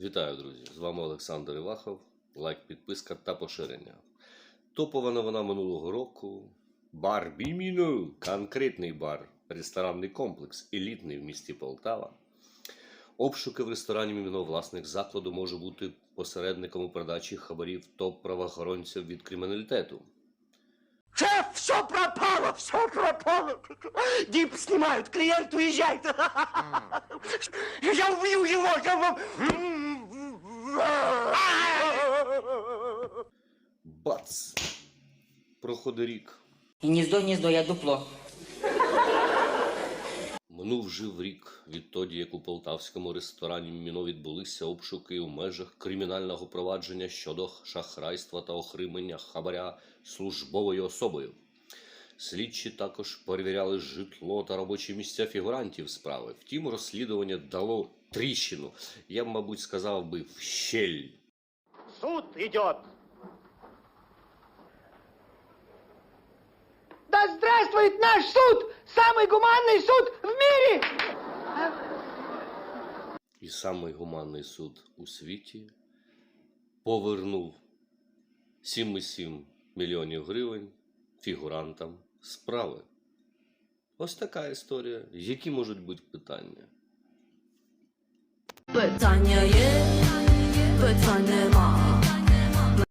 Вітаю, друзі! З вами Олександр Івахов. Лайк, підписка та поширення. Топова новина минулого року. Бар Біміно, конкретний бар, ресторанний комплекс, елітний в місті Полтава. Обшуки в ресторані Міміно власник закладу може бути посередником у передачі хабарів топ-правоохоронців від криміналітету. Шеф, все пропало, все пропало. Дип снимают, клиент уезжает. Я убью его. я его- Бац! Проходить рік. Гніздо, гніздо, я дупло. Минув жив рік відтоді, як у полтавському ресторані Міміно відбулися обшуки у межах кримінального провадження щодо шахрайства та охримання хабаря службовою особою. Слідчі також перевіряли житло та робочі місця фігурантів справи. Втім, розслідування дало тріщину. Я б, мабуть, сказав би в щель. Суд идет. Да здравствует наш суд! Самый гуманный суд в мире! І самий гуманний суд у світі повернув 7,7 мільйонів гривень фігурантам справи. Ось така історія. Які можуть бути питання? Питання є, питань нема.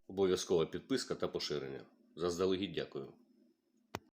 Обов'язкова підписка та поширення. Заздалегідь дякую.